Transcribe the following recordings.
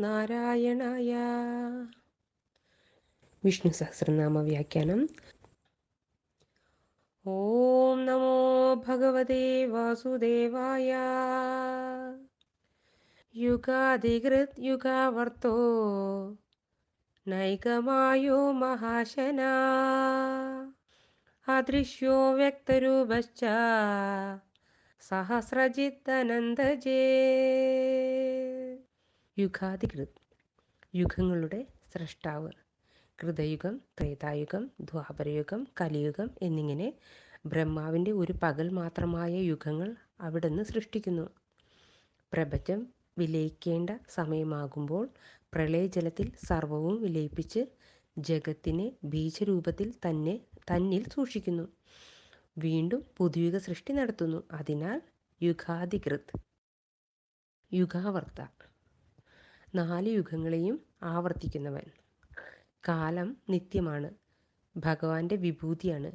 നാരായണായ വിഷ്ണു സഹസ്രനാമ വ്യാഖ്യാനം. ഓം നമോ ഭഗവതേ വാസുദേവായ. യുഗാധികൃത് യുഗാവർത്തോ. നൈകമായോ മഹാശന. അദൃശ്യോ വ്യക്തരൂപശ്ച. സഹസ്രജിത്തനന്ദജേ യുഗാധികൃത് യുഗങ്ങളുടെ സ്രഷ്ടാവ്. കൃതയുഗം ത്രേതായുഗം ദ്വാപരയുഗം കലിയുഗം എന്നിങ്ങനെ ബ്രഹ്മാവിന്റെ ഒരു പകൽ മാത്രമായ യുഗങ്ങൾ അവിടുന്ന് സൃഷ്ടിക്കുന്നു. പ്രപഞ്ചം വിലയിക്കേണ്ട സമയമാകുമ്പോൾ പ്രളയജലത്തിൽ സർവവും വിലയിപ്പിച്ച് ജഗത്തിനെ ബീജരൂപത്തിൽ തന്നെ തന്നിൽ സൂക്ഷിക്കുന്നു. വീണ്ടും പുതുയുഗ സൃഷ്ടി നടത്തുന്നു. അതിനാൽ യുഗാധികൃത്. യുഗാവർത്ത നാല് യുഗങ്ങളെയും ആവർത്തിക്കുന്നവൻ. കാലം നിത്യമാണ്. ഭഗവാന്റെ വിഭൂതിയാണ്.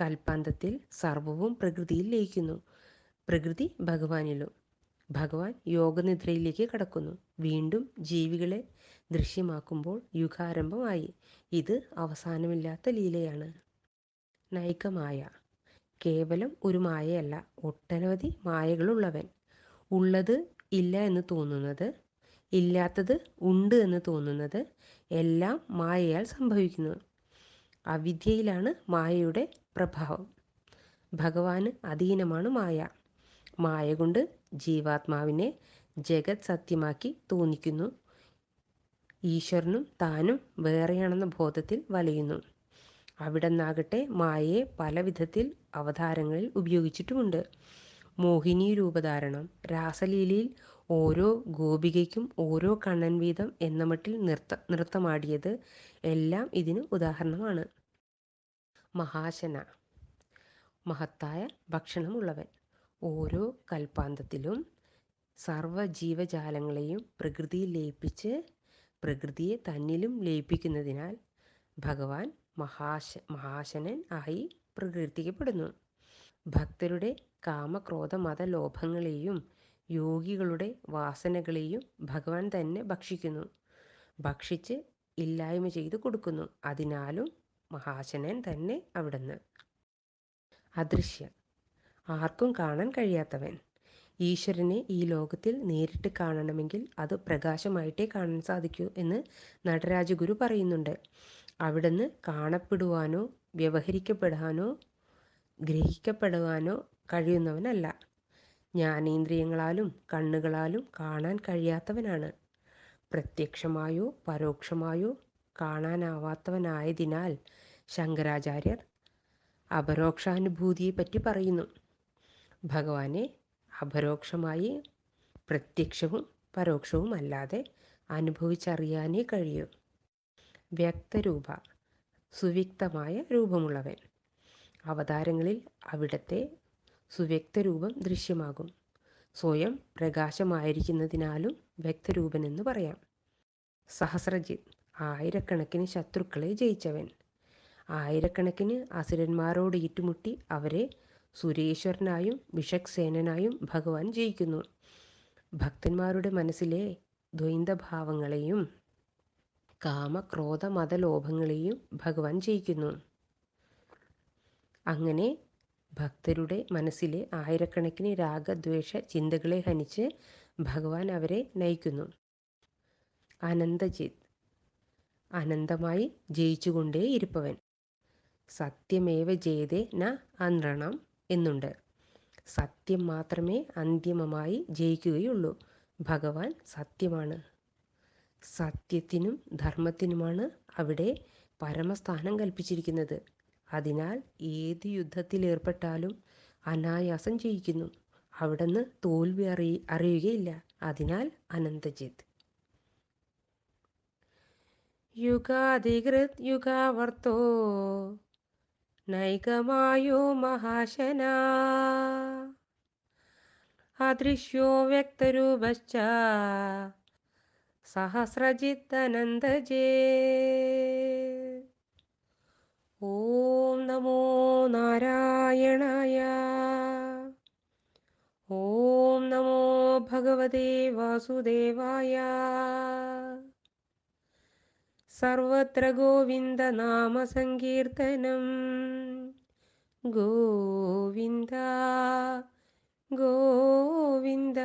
കൽപ്പാന്തത്തിൽ സർവവും പ്രകൃതിയിൽ ലയിക്കുന്നു. പ്രകൃതി ഭഗവാനിലും. ഭഗവാൻ യോഗനിദ്രയിലേക്ക് കടക്കുന്നു. വീണ്ടും ജീവികളെ ദൃശ്യമാക്കുമ്പോൾ യുഗാരംഭമായി. ഇത് അവസാനമില്ലാത്ത ലീലയാണ്. നൈകമായ. കേവലം ഒരു മായയല്ല. ഒട്ടനവധി മായകളുള്ളവൻ. ഉള്ളത് ഇല്ല എന്ന് തോന്നുന്നത് ഇല്ലാത്തത് ഉണ്ട് എന്ന് തോന്നുന്നത് എല്ലാം മായയാൽ സംഭവിക്കുന്നു. അവിദ്യയിലാണ് മായയുടെ പ്രഭാവം. ഭഗവാന് അധീനമാണ് മായ. മായ കൊണ്ട് ജീവാത്മാവിനെ ജഗത് സത്യമാക്കി തോന്നിക്കുന്നു. ഈശ്വരനും താനും വേറെയാണെന്ന ബോധത്തിൽ വലയുന്നു. അവിടെ നിന്നാകട്ടെ മായയെ പല വിധത്തിൽ അവതാരങ്ങളിൽ ഉപയോഗിച്ചിട്ടുമുണ്ട്. മോഹിനി രൂപധാരണം രാസലീലയിൽ ഓരോ ഗോപികയ്ക്കും ഓരോ കണ്ണൻ വീതം എന്ന മട്ടിൽ നൃത്ത നൃത്തമാടിയത് എല്ലാം ഇതിന് ഉദാഹരണമാണ്. മഹാശന മഹത്തായ ഭക്ഷണമുള്ളവൻ. ഓരോ കൽപ്പാന്തത്തിലും സർവ ജീവജാലങ്ങളെയും പ്രകൃതിയിൽ ലയിപ്പിച്ച് പ്രകൃതിയെ തന്നിലും ലയിപ്പിക്കുന്നതിനാൽ ഭഗവാൻ മഹാശ മഹാശനൻ ആയി പ്രകീർത്തിക്കപ്പെടുന്നു. ഭക്തരുടെ കാമക്രോധ മത ലോഭങ്ങളെയും യോഗികളുടെ വാസനകളെയും ഭഗവാൻ തന്നെ ഭക്ഷിക്കുന്നു. ഭക്ഷിച്ച് ഇല്ലായ്മ ചെയ്തു കൊടുക്കുന്നു. അതിനാലും മഹാശനൻ തന്നെ അവിടുന്ന്. അദൃശ്യ. ആർക്കും കാണാൻ കഴിയാത്തവൻ. ഈശ്വരനെ ഈ ലോകത്തിൽ നേരിട്ട് കാണണമെങ്കിൽ അത് പ്രകാശമായിട്ടേ കാണാൻ സാധിക്കൂ എന്ന് നടരാജഗുരു പറയുന്നുണ്ട്. അവിടുന്ന് കാണപ്പെടുവാനോ വ്യവഹരിക്കപ്പെടാനോ ഗ്രഹിക്കപ്പെടുവാനോ കഴിയുന്നവനല്ല. ജ്ഞാനേന്ദ്രിയങ്ങളാലും കണ്ണുകളാലും കാണാൻ കഴിയാത്തവനാണ്. പ്രത്യക്ഷമായോ പരോക്ഷമായോ കാണാനാവാത്തവനായതിനാൽ ശങ്കരാചാര്യർ അപരോക്ഷാനുഭൂതിയെപ്പറ്റി പറയുന്നു. ഭഗവാനെ അപരോക്ഷമായി പ്രത്യക്ഷവും പരോക്ഷവും അല്ലാതെ അനുഭവിച്ചറിയാനേ കഴിയൂ. വ്യക്തരൂപ സുവ്യക്തമായ രൂപമുള്ളവൻ. അവതാരങ്ങളിൽ അവിടത്തെ സുവ്യക്തരൂപം ദൃശ്യമാകും. സ്വയം പ്രകാശമായിരിക്കുന്നതിനാലും വ്യക്തരൂപനെന്ന് പറയാം. സഹസ്രജിത് ആയിരക്കണക്കിന് ശത്രുക്കളെ ജയിച്ചവൻ. ആയിരക്കണക്കിന് അസുരന്മാരോട് ഏറ്റുമുട്ടി അവരെ സുരേശ്വരനായും വിഷക്സേനനായും ഭഗവാൻ ജയിക്കുന്നു. ഭക്തന്മാരുടെ മനസ്സിലെ ദ്വൈന്ദഭാവങ്ങളെയും കാമക്രോധ മതലോഭങ്ങളെയും ഭഗവാൻ ജയിക്കുന്നു. അങ്ങനെ ഭക്തരുടെ മനസ്സിലെ ആയിരക്കണക്കിന് രാഗദ്വേഷ ചിന്തകളെ ഹനിച്ച് ഭഗവാൻ അവരെ നയിക്കുന്നു. അനന്തജിത് അനന്തമായി ജയിച്ചുകൊണ്ടേ ഇരിപ്പവൻ സത്യമേവ ജയതേ ന അനൃണം എന്നുണ്ട്. സത്യം മാത്രമേ അന്തിമമായി ജയിക്കുകയുള്ളൂ. ഭഗവാൻ സത്യമാണ്. സത്യത്തിനും ധർമ്മത്തിനുമാണ് അവിടെ പരമസ്ഥാനം കൽപ്പിച്ചിരിക്കുന്നത്. അതിനാൽ ഏത് യുദ്ധത്തിലേർപ്പെട്ടാലും അനായാസം ജയിക്കുന്നു. അവിടുന്ന് തോൽവി അറി അറിയുകയില്ല. അതിനാൽ അനന്തജിത്ത്. യുഗാധികൃത് യുഗാവർത്തോ നൈകമായോ മഹാശന. അദൃശ്യോ വ്യക്തരൂപശ്ച സഹസ്രജിത്തനന്ദജേ ഓം നമോ നാരായണായ. ഓം നമോ ഭഗവതേ വാസുദേവായ. സർവത്ര ഗോവിന്ദ നാമ സങ്കീർത്തനം ഗോവിന്ദ ഗോവിന്ദ.